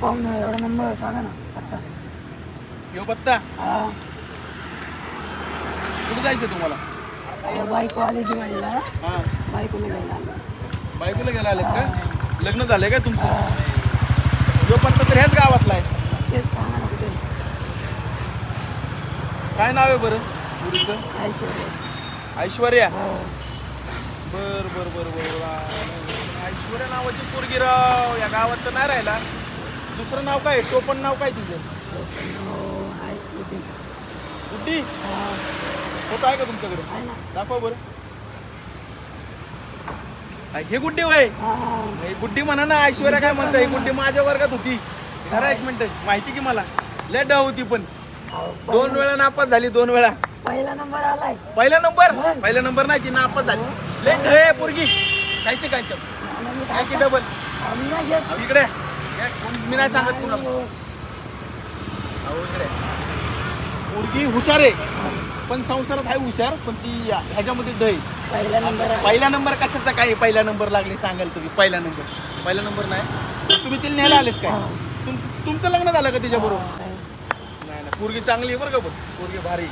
पाहुणे एवढा नंबर सांगा ना आता यो बत्ता. हा. कुठं जायचं तुम्हाला? बायको आली दिवाळीला हां. बायकोला घ्यायला आलो. बायकोला गेला आलेत का? लग्न झालंय का तुमचं? यो पत्ता तर ह्याच गावातला आहे. तेच सांगा ना कुठे. काय नाव आहे बरं? मुलीचं? ऐश्वर्या. ऐश्वर्या? हो. बर बर बर बर. वा. ऐश्वर्या नावाची पोरगी राव. या गावात तर नाही राहिला. दुसरं नाव काय? आहे? टोपण नाव काय कुठे गुड्डी हा फोटो आहे का तुमच्याकडे? दाखवा बरं. हे गुड्डी वय हा गुड्डी म्हणा ना ऐश्वर्या काय म्हणता? ही गुड्डी माझ्या वर्गात होती. खरं एक मिनिट माहिती की मला? लय डाव होती पण. दोन वेळा नापास झाली दोन वेळा. पहिला नंबर आलाय. पहिला नंबर? पहिला नंबर नाही ती नापास झाली. लय ढय आहे पोरगी. काय की डबल इकडे. मी नाही सांगत कुणाला. हो. पोरगी हुशार आहे. पण संसारात आहे हुशार पण ती ह्याच्यामध्ये ढय पहिला नंबर पहिला नंबर कशाचा काय पहिला नंबर लागले सांगाल तुम्ही? पहिला नंबर. पहिला नंबर नाही. तुम्ही तिला न्यायला आलेत काय? हा. तुमचं तुमचं लग्न झालं का तिच्याबरोबर? काय? नाही ना पोरगी चांगली आहे बरं का पण. पोरगी भारी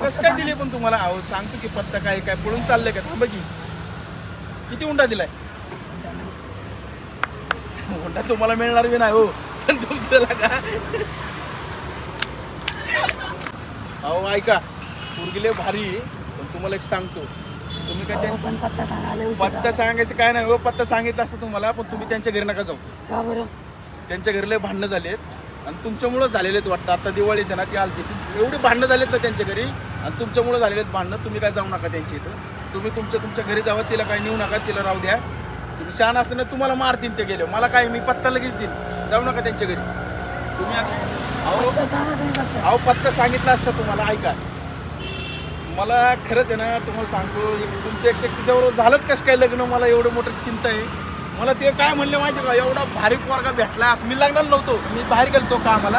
कसं काय दिली पण तुम्हाला? अहो सांगतो की पत्ता काय काय पळून चाललंय का? थांबा की. किती उंडा दिलाय? उंडा तुम्हाला मिळणार बी नाही हो. पण तुमचं लागा. अहो ऐका पोरगी लय भारी पण तुम्हाला एक सांगतो. तुम्ही काय अहो, पत्ता सांगायला उशीर पत्ता झाला. सांगायचं काय नाही हो पत्ता सांगितलं असतं तुम्हाला पण तुम्ही त्यांच्या घरी नका जाऊ. का बरं? त्यांच्या घरी लय भांडणं झालेत. आणि तुमच्यामुळं झालेले आहेत वाटतं. आता दिवाळी येते ना ती आलती. ती एवढी भांडणं झालेत ना त्यांच्या घरी आणि तुमच्यामुळं झालेले आहेत भांडणं. तुम्ही काय जाऊ नका त्यांच्या इथं. तुम्ही तुमच्या तुमच्या घरी जावा तिला काय नेऊ नका तिला राहू द्या. तुम्ही शहाण असताना तुम्हाला मारतील ते गेले. मला काय मी पत्ता लगेच देईन. जाऊ नका त्यांच्या घरी. तुम्ही अहो पत्ता अहो पत्ता सांगितला असता तुम्हाला ऐका. मला खरंच आहे ना तुम्हाला सांगतो एक- तुमचं एक एक झालंच कसं काय लग्न? मला एवढं मोठं चिंता आहे. मला ते काय म्हणले माहिती आहे का? एवढा भारी पोरगा भेटला असं. मी लग्नाला नव्हतो. मी बाहेर गेलतो का आम्हाला?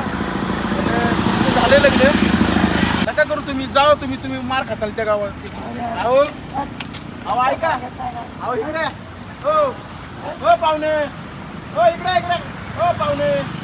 झालं लग्न. नका करू तुम्ही. जाओ तुम्ही. तुम्ही मार खाताल त्या गावात. अहो अहो ऐका. अहो इकडे. हो. हो पाहुणे. हो इकडे इकडे. हो पाहुणे.